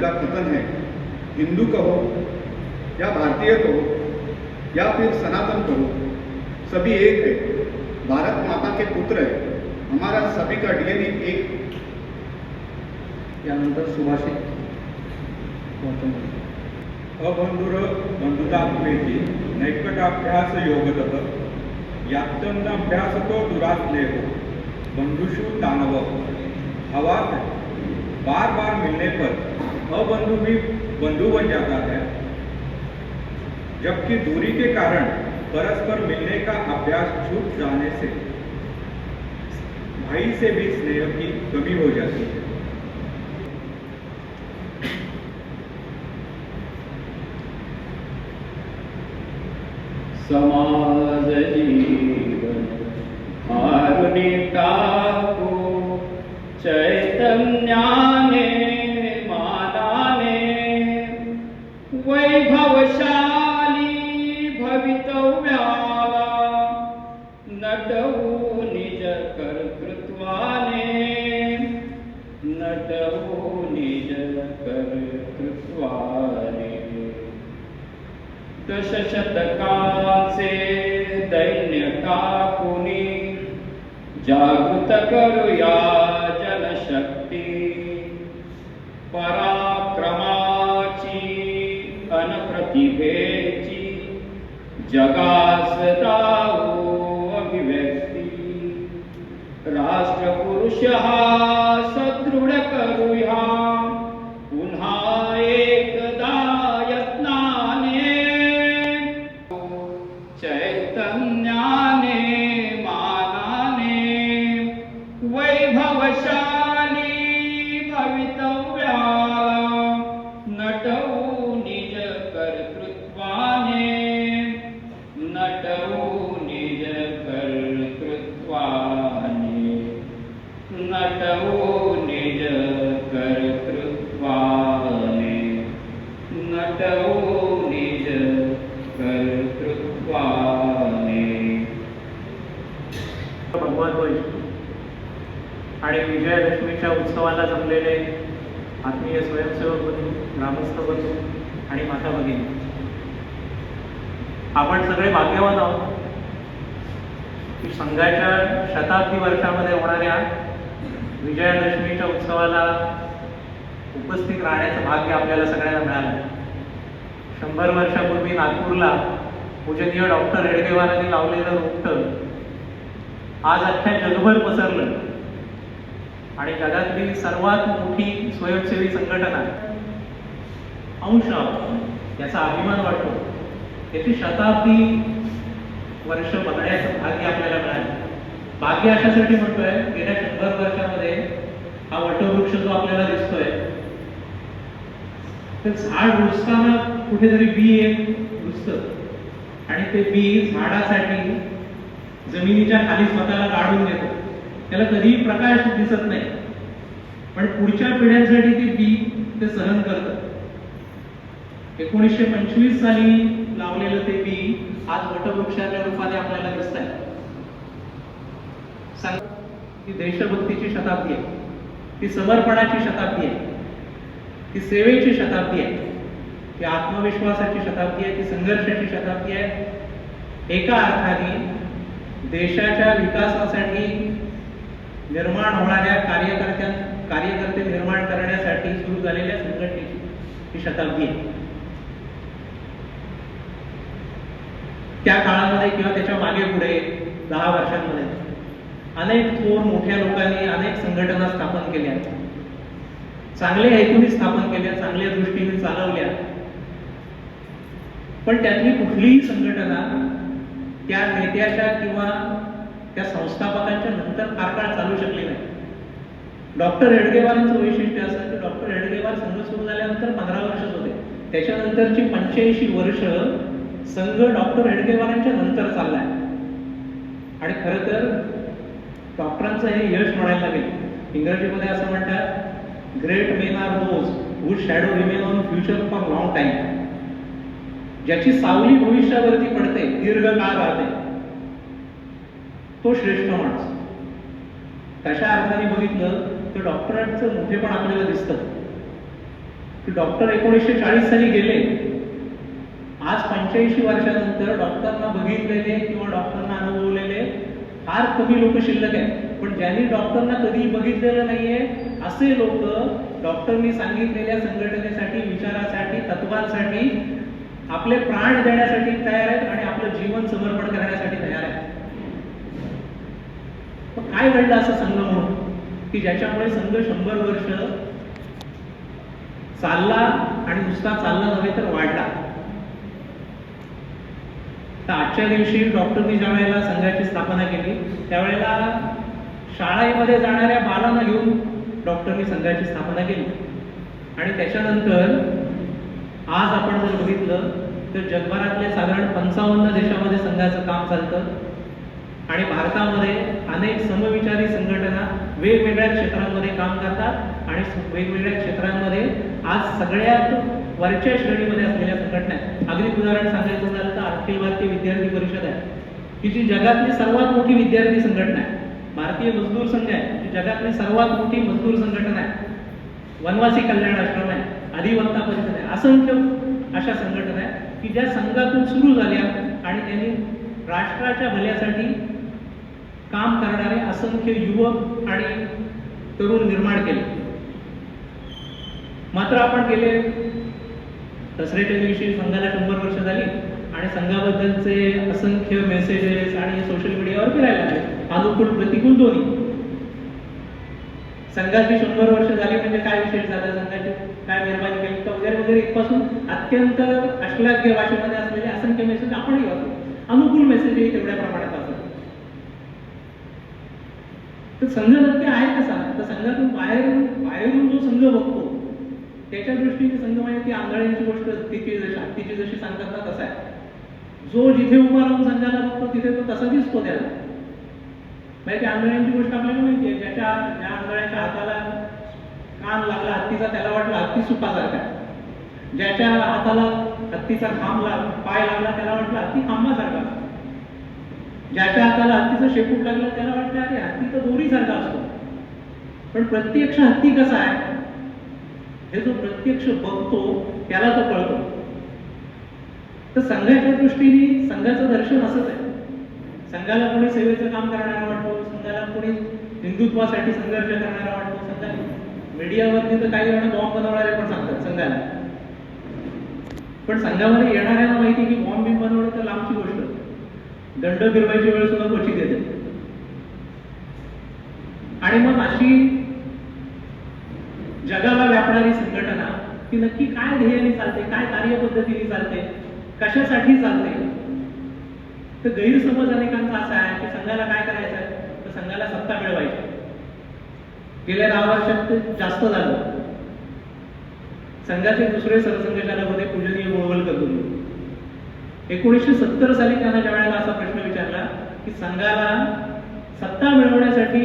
का कथन है? हिंदू कहो या भारतीय कहो या फिर सनातन कहो? सभी एक है। भारत माता के पुत्र है। हमारा सभी का डीएनए एक। यानंतर सुभाषित गौतम बुद्ध. अबंधुर बंधुतात्मेति नैकटाभ्यास योगतः यात्तन्नाभ्यास तो दुरात्मेय बंधुषु दानव। हवात बार बार मिलने पर अबंधु भी बंधु बन जाता है। जबकि दूरी के कारण परस्पर मिलने का अभ्यास छूट जाने से भाई से भी स्नेह की कमी हो जाती है। समाज जीवन हारुनी टाको चैतन्याने करूया जनशक्ती पराक्रमाची अनप्रतिभेची जगास दाऊ अभिव्यक्ती। राष्ट्रपुरुष हा सदृढ करूया। उत्सवाला आत्मीय स्वयंसेवक बंधू ग्रामस्थ बंधू आणि माता भगिनी. आपण सगळे भाग्यवान आहोत की संघाच्या शताब्दी वर्षामध्ये होणाऱ्या विजयादशमीच्या उत्सवाला उपस्थित राहण्याचं भाग्य आपल्याला सगळ्यांना मिळालं. शंभर वर्षापूर्वी नागपूरला पूजनीय डॉक्टर हेडगेवारांनी लावलेलं रोपटं आज अख्ख्या जगभर पसरलं. आणि जगातली सर्वात मोठी स्वयंसेवी संघटना अंश याचा अभिमान वाटतो. त्याची शताब्दी वर्ष बघण्याचं भाग्य आपल्याला मिळालं. भाग्य अशासाठी म्हणतोय गेल्या शंभर वर्षामध्ये हा वटवृक्ष जो आपल्याला दिसतोय तर झाड रुजताना कुठेतरी बी एक रुजत. आणि ते बी झाडासाठी जमिनीच्या खाली स्वतःला काढून देतो. त्याला कधीही प्रकाश दिसत नाही. पण पुढच्या पिढ्यांसाठी ते बी ते सहन करतात. एकोणीसशे पंचवीस साली लावलेलं ते बी आज वटवृक्षाच्या रूपाने आपल्याला दिसत आहे. सांग ती देशभक्तीची शताब्दी आहे. ती समर्पणाची शताब्दी आहे. ती सेवेची शताब्दी आहे. ती आत्मविश्वासाची शताब्दी आहे. ती संघर्षाची शताब्दी आहे. एका अर्थाने देशाच्या विकासासाठी निर्माण होणाऱ्या कार्यकर्त्यां कार्यकर्ते निर्माण करण्यासाठी सुरू झालेल्या संघटनेची ही शताब्दी आहे. त्या काळामध्ये किंवा त्याच्यामागे पुढे दहा वर्षांमध्ये अनेक थोर मोठ्या लोकांनी अनेक संघटना स्थापन केल्या. चांगल्या हेतूने स्थापन केल्या चांगल्या दृष्टीने चालवल्या. पण त्यातली कुठलीही संघटना त्या नेत्याच्या किंवा त्या संस्थापकांच्या नंतर फार काळ चालू शकले नाही. डॉक्टर हेडगेवारांचं वैशिष्ट्य असं की डॉक्टर हेडगेवार संघ सुरू झाल्यानंतर पंधरा वर्षच होते. त्याच्यानंतरची पंच्याऐंशी वर्ष संघ डॉक्टर हेडगेवारांच्या नंतर चाललाय. आणि खरं तर डॉक्टरांचं हे यश म्हणायला लागेल. इंग्रजीमध्ये असं म्हणतात great men are rose who shadow remain on future for long time ज्याची सावली भविष्यावरती पडते दीर्घ काळ राहते. तो श्रेष्ठ माणूस. तशा अर्थाने बघितलं तर डॉक्टरांचं मोठेपण आपल्याला दिसतं. की डॉक्टर एकोणीसशे चाळीस साली गेले. आज पंच्याऐंशी वर्षानंतर डॉक्टरना बघितलेले किंवा डॉक्टरना अनुभवलेले फार कमी लोक शिल्लक आहेत. पण ज्यांनी डॉक्टरना कधी बघितलेलं नाहीये असे लोक डॉक्टरनी सांगितलेल्या संघटनेसाठी विचारासाठी तत्वांसाठी आपले प्राण देण्यासाठी तयार आहेत आणि आपलं जीवन समर्पण करण्यासाठी तयार आहेत. काय घडलं असं संघ म्हणून की ज्याच्यामुळे संघ शंभर वर्ष चालला आणि नुसता चालला नव्हे तर वाढला. तर आजच्या दिवशी डॉक्टरनी ज्या वेळेला संघाची स्थापना केली त्यावेळेला शाळेमध्ये जाणाऱ्या बालांना घेऊन डॉक्टरनी संघाची स्थापना केली. आणि त्याच्यानंतर आज आपण जर बघितलं तर जगभरातल्या साधारण पंचावन्न देशामध्ये संघाचं काम चालतं. आणि भारतामध्ये अनेक समविचारी संघटना वेगवेगळ्या क्षेत्रांमध्ये काम करतात आणि वेगवेगळ्या क्षेत्रांमध्ये आज सगळ्यात वरच्या श्रेणीमध्ये असलेल्या संघटना आहेत. अगदी उदाहरण सांगायचं झालं तर अखिल भारतीय विद्यार्थी परिषद आहे. की जी जगातली सर्वात मोठी विद्यार्थी संघटना आहे. भारतीय मजदूर संघ आहे. जी जगातली सर्वात मोठी मजदूर संघटना आहे. वनवासी कल्याण आश्रम आहे. अधिवक्ता परिषद आहे. असंख्य अशा संघटना आहेत की ज्या संघातून सुरू झाल्या आणि त्यांनी राष्ट्राच्या भल्यासाठी काम करणारे असंख्य युवक आणि तरुण निर्माण केले. मात्र आपण गेले दसऱ्याच्या दिवशी संघाला शंभर वर्ष झाली आणि संघाबद्दलचे असंख्य मेसेजेस आणि सोशल मीडियावर फिरायला लागले अनुकूल प्रतिकूल दोन्ही. संघाची शंभर वर्ष झाली म्हणजे काय विशेष झाला? संघाची काय मेहरबानी केली? तर वगैरे वगैरे इथपासून अत्यंत अश्लाघ्य भाषेमध्ये असलेले असंख्य मेसेज आपणही वाचतो अनुकूल मेसेजही तेवढ्या प्रमाणात असतो तर संघ नक्की आहे कसा तर संघातून बाहेरून बाहेरून जो संघ बघतो त्याच्या दृष्टीने संघ म्हणजे ती आंधळ्यांची गोष्ट तिची जशी हत्तीची जशी सांगतात ना तसा आहे. जो जिथे उभा राहून संघाला बघतो तिथे तो तसा दिसतो त्याला. म्हणजे त्या आंधळ्यांची गोष्ट आपल्याला माहिती आहे ज्याच्या ज्या आंधळ्याच्या हाताला कान लागला हत्तीचा त्याला वाटला हत्ती सुपासारखा ज्याच्या हाताला हत्तीचा खांब लाग पाय लागला त्याला वाटलं हत्ती खांबासारखा ज्याच्या हाताला हत्तीचं शेपूट लागलं त्याला वाटतं अरे हत्ती तर दोरीसारखा असतो. पण प्रत्यक्ष हत्ती कसा आहे? हे जो प्रत्यक्ष बघतो त्याला तो कळतो. तर संघाच्या दृष्टीने संघाचं दर्शन असंच आहे. संघाला कोणी सेवेचं काम करणारा वाटतो संघाला कोणी हिंदुत्वासाठी संघर्ष करणारा वाटतो संघाला मीडियावरती तर काही जण बॉम्ब बनवणारे पण सांगतात संघाला. पण संघामध्ये येणाऱ्यांना माहिती की बॉम्ब बिम बनवणं तर लांबची गोष्ट. दंड फिरवायची वेळ सुद्धा क्वचित येते. आणि मग अशी जगाला व्यापणारी संघटना ती नक्की काय ध्येयाने चालते काय कार्यपद्धतीने चालते कशासाठी चालते? तर गैरसमज अनेकांचा असा आहे की संघाला काय करायचं आहे तर संघाला सत्ता मिळवायची. गेल्या दहा वर्षात ते जास्त झालं. संघाचे दुसरे सरसंघचालक होते पूजनीय गोळवलकर. करून एकोणीसशे सत्तर साली त्यांना ज्या वेळेला असा प्रश्न विचारला की संघाला सत्ता मिळवण्यासाठी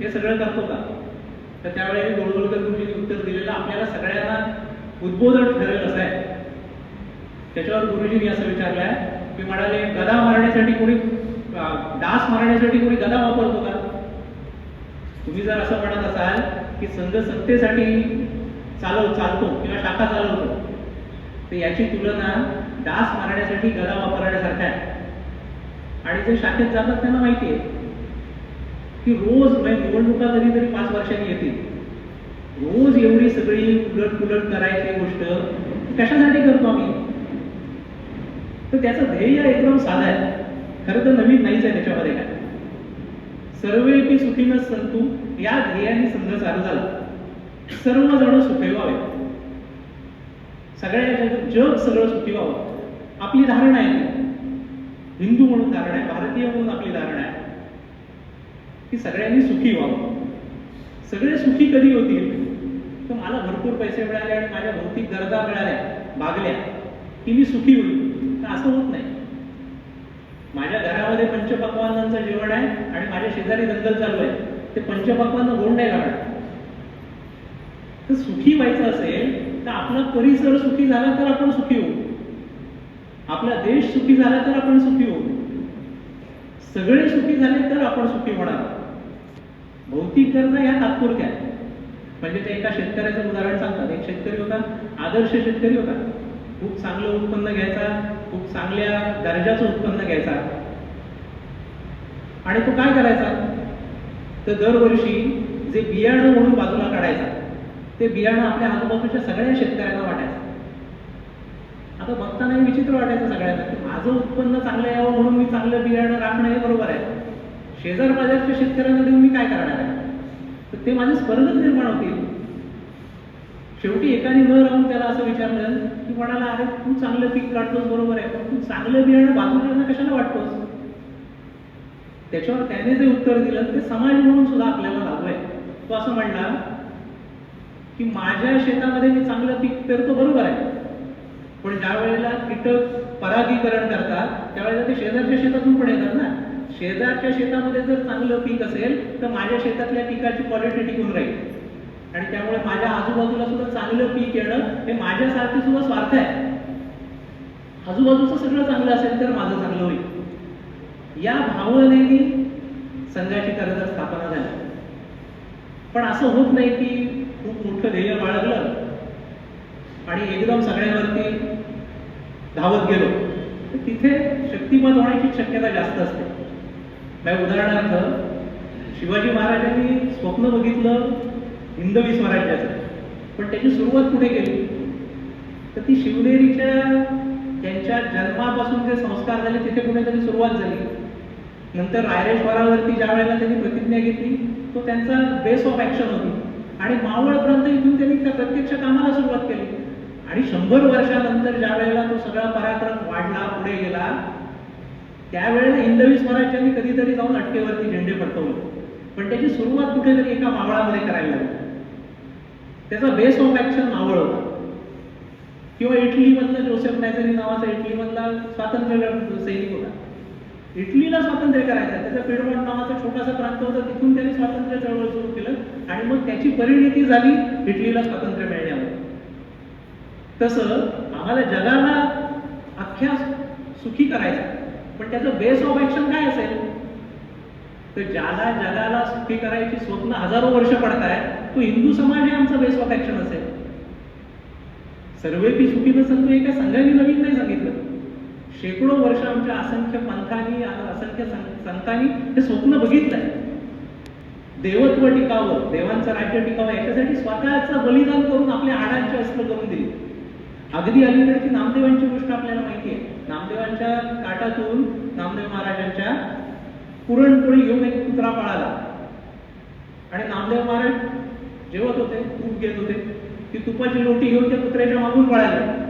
हे सगळं करतो का? तर त्यावेळेला गोळवलकर गुरुजींनी उत्तर दिलेलं आपल्याला सगळ्यांना उद्बोधन ठरेल असं आहे. त्याच्यावर गुरुजींनी असं विचारलंय की म्हणाले गदा मारण्यासाठी कोणी डास मारण्यासाठी कोणी गदा वापरतो का? तुम्ही जर असं म्हणत असाल की संघ सत्तेसाठी चालव चालतो किंवा शाखा चालवतो तर याची तुलना डास मारण्यासाठी गदा वापरण्यासारखा आहे. आणि जे शाखेत जातात त्यांना माहिती आहे की रोज म्हणजे निवडणुका कधीतरी पाच वर्षांनी येतील. रोज एवढी सगळी उलट पुलट करायची गोष्ट कशासाठी करतो आम्ही? तर त्याचं ध्येय एकदम साधा आहे. खरं तर नवीन नाहीच आहे त्याच्यामध्ये काय. सर्वेपी सुखी संतू या ध्येयाने संघ चालू झाला. सर्व जण सुखी व्हावे. सगळ्या जग सगळं सुखी व्हावं. आपली धारणा आहे. हिंदू म्हणून धारणा आहे भारतीय म्हणून आपली धारणा आहे. की सगळ्यांनी सुखी व्हावं. सगळे सुखी कधी होतील? तर मला भरपूर पैसे मिळाले आणि माझ्या भौतिक गरजा मिळाल्या भागल्या. की मी सुखी होईल? तर असं होत नाही. माझ्या घरामध्ये पंचपक्वानांचं जेवण आहे आणि माझ्या शेजारी दंगल चालू आहे. ते पंचपक्वान गोड नाही लागणार तर सुखी व्हायचं असेल तर आपला परिसर सुखी झाला तर आपण सुखी होऊ. आपला देश सुखी झाला तर आपण सुखी होऊ सगळे सुखी झाले तर आपण सुखी होणार. भौतिक गरजा या तात्पुरत्या म्हणजे ते एका शेतकऱ्याचं उदाहरण सांगतात. एक शेतकरी होता आदर्श शेतकरी होता. खूप चांगलं उत्पन्न घ्यायचा खूप चांगल्या दर्जाचं उत्पन्न घ्यायचा. आणि तो काय करायचा? तर दरवर्षी जे बियाणं म्हणून बाजूला काढायचा. ते बियाणं आपल्या आजूबाजूच्या सगळ्या शेतकऱ्यांना वाटायचं. आता बघतानाही विचित्र वाटायचं सगळ्यांना की माझं उत्पन्न चांगलं यावं म्हणून मी चांगलं बियाणं राखणं हे बरोबर आहे. शेजार बाजारच्या शेतकऱ्यांना देऊन मी काय करणार आहे? तर ते माझे स्पर्धक निर्माण होतील. शेवटी एकाने न राहून त्याला असं विचारलं की म्हणाला अरे तू चांगलं पीक काढतोस बरोबर आहे पण तू चांगलं बियाणं बाजूला कशाला वाटतोस? त्याच्यावर त्याने जे उत्तर दिलं ते समाज म्हणून सुद्धा आपल्याला लागू आहे. तो असं म्हणला की माझ्या शेतामध्ये मी चांगलं पीक पेरतो बरोबर आहे पण ज्या वेळेला कीटक परागीकरण करतात त्यावेळेला ते शेजारच्या शेतातून पण येतात ना. शेजारच्या शेतामध्ये जर चांगलं पीक असेल तर माझ्या शेतातल्या पिकाची क्वालिटी टिकून राहील. आणि त्यामुळे माझ्या आजूबाजूला सुद्धा चांगलं पीक येणं हे माझ्यासारखे सुद्धा स्वार्थ आहे. आजूबाजूचं सगळं चांगलं असेल तर माझं चांगलं होईल. या भावनेने संघाची खरं तर स्थापना झाली. पण असं होत नाही की खूप मोठं ध्येय बाळगलं. आणि एकदम सगळ्यावर धावत गेलो. तर तिथे शक्तिमत होण्याची शक्यता जास्त असते. म्हणजे उदाहरणार्थ शिवाजी महाराजांनी स्वप्न बघितलं हिंदवी स्वराज्याचं. पण त्याची सुरुवात कुठे केली? तर ती शिवनेरीच्या त्यांच्या जन्मापासून जे संस्कार झाले तिथे कुठेतरी सुरुवात झाली. नंतर रायरेश्वरावरती ज्या वेळेला त्यांनी प्रतिज्ञा घेतली तो त्यांचा बेस ऑफ ऍक्शन होती. आणि मावळपर्यंत इथून त्यांनी त्या प्रत्यक्ष कामाला सुरुवात केली. आणि शंभर वर्षानंतर ज्या वेळेला तो सगळा पराक्रम वाढला पुढे गेला त्यावेळेला इंदवी स्वराज्यांनी कधीतरी जाऊन अटकेवरती झेंडे फडकवले पण त्याची सुरुवात कुठेतरी एका मावळामध्ये करायला लागली. त्याचा बेस ऑफ ऍक्शन मावळ होता. किंवा इटलीमधला जोसेफ नॅझरी नावाचा इटलीमधला स्वातंत्र्य सैनिक होता. इटलीला स्वातंत्र्य करायचं त्याचा पिडमॉन्ट नावाचा छोटासा प्रांत होता तिथून त्याने स्वातंत्र्य चळवळ सुरू केलं आणि मग त्याची परिणिती झाली इटलीला स्वातंत्र्य मिळालं तसं आम्हाला जगाला अख्ख्या सुखी करायचं. पण त्याचं बेस ऑफ ऍक्शन काय असेल? तर ज्याला जगाला सुखी करायची स्वप्न हजारो वर्ष पडताय तो हिंदू समाज हे आमचा बेस ऑफ ऍक्शन असेल. सर्वेपी सुखी नसंतू एका संघाने नवीन नाही सांगितलं. शेकडो वर्ष आमच्या असंख्य पंथांनी असंख्य संतांनी हे स्वप्न बघितलंय. देवत्व टिकावं देवांचं राज्य टिकावं याच्यासाठी स्वतःचं बलिदान करून आपल्या आडांचे अस्त्र करून दिली. अगदी अलीकडची नामदेवांची गोष्ट आपल्याला माहिती आहे. नामदेवांच्या काटातून नामदेव महाराजांच्या पुरणपोळी घेऊन एक कुत्रा पळाला. आणि नामदेव महाराज जेवत होते तूप घेत होते. ती तुपाची लोटी घेऊन त्या कुत्र्याच्या मागून पळाले.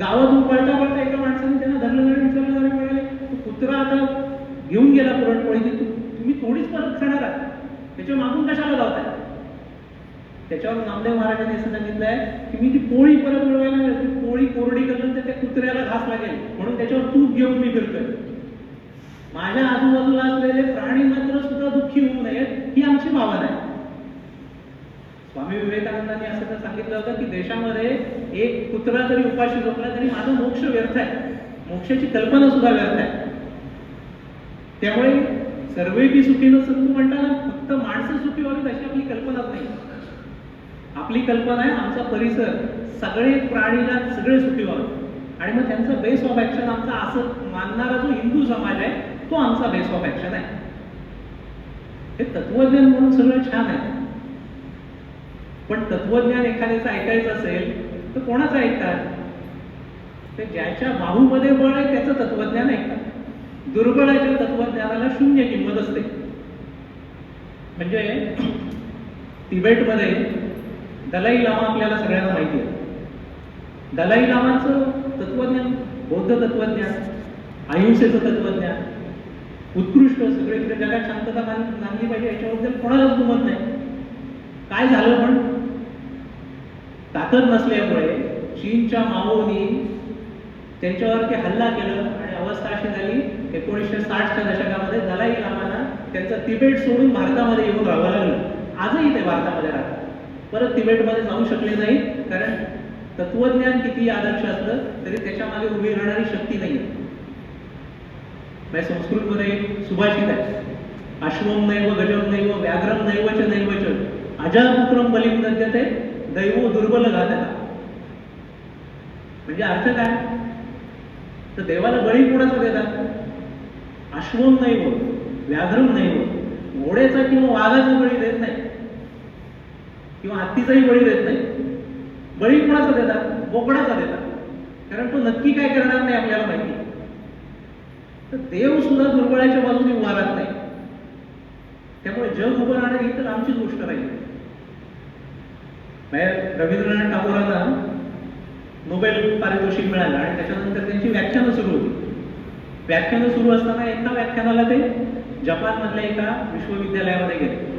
गावातून पळता पळता एका माणसाने त्यांना धरलं धरण विचारलं धरण म्हणाले "तो कुत्रा आता घेऊन गेला पुरणपोळी तू- तुम्ही थोडीच परत खाणार आहात. त्याच्या मागून कशाला लावताय त्याच्यावर नामदेव महाराजांनी असं सांगितलंय की मी ती पोळी परत मिळवायला नाही, ती पोळी कोरडी करून तर त्या कुत्र्याला घास लागेल. म्हणून त्याच्यावर तूप घेऊन मी फिरतोय. माझ्या आजूबाजूला असलेले प्राणी मात्र सुद्धा दुःखी होऊ नयेत ही आमची भावना आहे. स्वामी विवेकानंदांनी असं तर सांगितलं होतं की देशामध्ये एक कुत्रा जरी उपाशी झोपला तरी माझा मोक्ष व्यर्थ आहे. मोक्षाची कल्पना सुद्धा व्यर्थ आहे. त्यामुळे सर्वेपी सुखी नसंतू म्हणताना फक्त माणसं सुखी व्हावीत अशी आपली कल्पनाच नाही. आपली कल्पना आहे आमचा परिसर सगळे प्राणीला सगळे सुखी व्हावे. आणि मग त्यांचा बेस ऑफ ऍक्शन आमचा असं मानणारा जो हिंदू समाज आहे तो आमचा बेस ऑफ ऍक्शन आहे. हे तत्वज्ञान म्हणून सगळं छान आहे. पण तत्वज्ञान एखाद्याचं ऐकायचं असेल तर कोणाचं ऐकतात? ते ज्याच्या बाहूमध्ये बळ आहे त्याचं तत्वज्ञान ऐकतात. दुर्बळाच्या तत्वज्ञानाला शून्य किंमत असते. म्हणजे तिबेटमध्ये दलाई लामा आपल्याला सगळ्यांना माहिती आहे. दलाई लामाचं तत्वज्ञान बौद्ध तत्वज्ञान अहिंसेचं तत्वज्ञान उत्कृष्ट सगळीकडे जगात शांतता मानली नांदली पाहिजे याच्याबद्दल कोणालाच दुमत नाही. काय झालं पण? ताकद नसल्यामुळे चीनच्या माओनी त्यांच्यावरती हल्ला केला आणि अवस्था अशी झाली एकोणीसशे साठच्या दशकामध्ये दलाई लामांना त्यांचं तिबेट सोडून भारतामध्ये येऊन राहावं लागलं. आजही ते भारतामध्ये राहतात. परत तिबेटमध्ये जाऊ शकले नाही. कारण तत्वज्ञान किती आदर्श असलं तरी त्याच्यामागे उभी राहणारी शक्ती नाही. म्हणजे संस्कृतमध्ये एक सुभाषित आहे. अश्वम नैव गजम नैव व्याघ्रम नैवच नैवच. अजापुत्रम बलिम दद्यते दैव दुर्बल घातला म्हणजे अर्थ काय? तर देवाला बळी कोणाचा देतात अश्वम नैव व्याघ्रम नैव. घोड्याचा किंवा वाघाचा बळी देत नाही. किंवा हत्तीचाही बळी देत नाही. बळी कोणाचा देतात बोकडाचा देतात कारण तो नक्की काय करणार नाही आपल्याला माहिती. तर देव सुद्धा दुर्बळाच्या बाजूने उभा राहत नाही. त्यामुळे जग उभं राहणं ही तर आमचीच गोष्ट राहील. म्हणजे रवींद्रनाथ टागोरांना नोबेल पारितोषिक मिळालं आणि त्याच्यानंतर त्यांची व्याख्यानं सुरू होती. व्याख्यानं सुरू असताना एका व्याख्यानाला ते जपानमधल्या एका विश्वविद्यालयामध्ये गेले.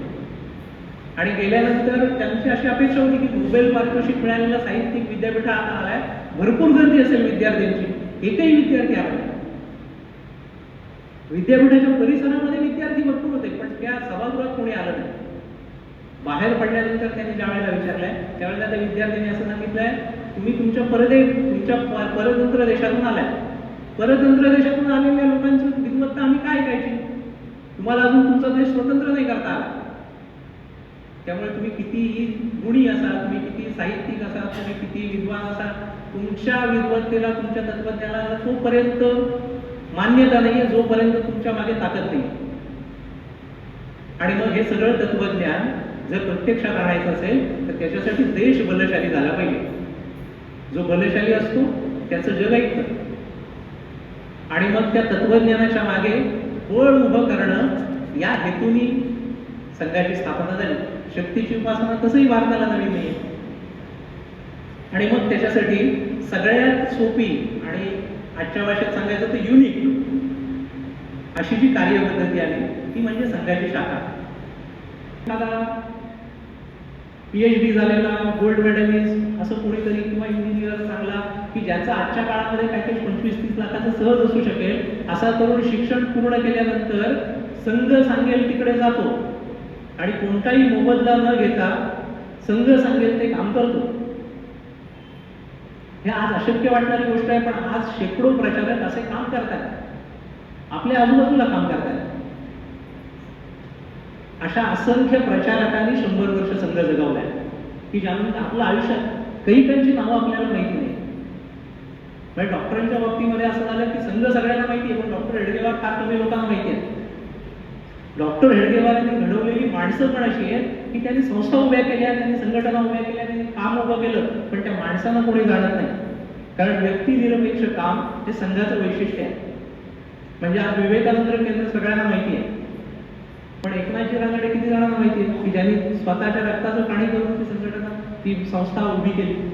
आणि गेल्यानंतर त्यांची अशी अपेक्षा होती की नोबेल पारितोषिक मिळालेला साहित्यिक विद्यापीठ आता आलाय. भरपूर गर्दी असेल विद्यार्थ्यांची. एकही विद्यार्थी आला विद्यापीठाच्या परिसरामध्ये विद्यार्थी भरपूर होते पण त्या सभागृहात कोणी आलं नाही. बाहेर पडल्यानंतर त्यांनी ज्या वेळेला विचारलंय त्यावेळेला त्या विद्यार्थ्यांनी असं सांगितलंय तुम्ही तुमच्या परदे तुमच्या परतंत्र देशातून आलाय. परतंत्र देशातून आलेल्या लोकांची विद्वत्ता आम्ही काय करायची तुम्हाला अजून तुमचा देश स्वतंत्र नाही करता. आला त्यामुळे तुम्ही कितीही गुणी असाल तुम्ही किती साहित्यिक असाल तुम्ही किती विद्वान असाल तुमच्या विद्वत्तेला तुमच्या तत्वज्ञानाला तोपर्यंत मान्यता नाहीये जोपर्यंत तुमच्या मागे ताकद नाही आणि मग हे सगळं तत्वज्ञान जर प्रत्यक्षात आणायचं असेल तर त्याच्यासाठी देश बलशाली झाला पाहिजे. जो बलशाली असतो त्याचं जग ऐकतं. आणि मग त्या तत्वज्ञानाच्या मागे बळ उभं करणं या हेतूनी संघाची स्थापना झाली. शक्तीची उपासना तसंही भारताला नवीन नाही आणि मग त्याच्यासाठी सगळ्यात सोपी आणि आजच्या भाषेत सांगायचं तर युनिक अशी जी कार्यपद्धती आली ती म्हणजे संघाची शाखा. एखादा पीएच डी झालेला गोल्ड मेडलिस्ट असं कोणीतरी किंवा इंजिनियर चांगला की ज्याचा आजच्या काळामध्ये पॅकेज पंचवीस तीस लाखाचं सहज असू शकेल असा तरुण शिक्षण पूर्ण केल्यानंतर संघ सांगेल तिकडे जातो. आणि कोणताही मोबदला न घेता संघ सांगेल ते काम करतो. हे आज अशक्य वाटणारी गोष्ट आहे पण आज शेकडो प्रचारक असे काम करतात आपल्या आजूबाजूला काम करतात अशा असंख्य प्रचारकांनी शंभर वर्ष संघ जगवलाय. की ज्यामुळे आपलं आयुष्य कैकांची नावं आपल्याला माहिती नाही. म्हणजे डॉक्टरांच्या बाबतीमध्ये असं झालं की संघ सगळ्यांना माहिती आहे पण डॉक्टर हेडगेवार फार कमी लोकांना माहिती आहे. डॉक्टर हेडगेवारांनी घडवलेली माणसं पण अशी आहेत की त्यांनी संस्था उभ्या केल्या त्यांनी संघटना उभ्या केल्या त्यांनी काम उभं केलं पण त्या माणसांना कोणी जाणत नाही. कारण व्यक्तिनिरपेक्ष काम हे संघाचं वैशिष्ट्य आहे. म्हणजे आज विवेकानंद केंद्र सगळ्यांना माहिती आहे. पण एकनाथजी रांगडे किती जणांना माहिती आहे की ज्यांनी स्वतःच्या रक्ताचं पाणी करून ती संघटना ती संस्था उभी केली?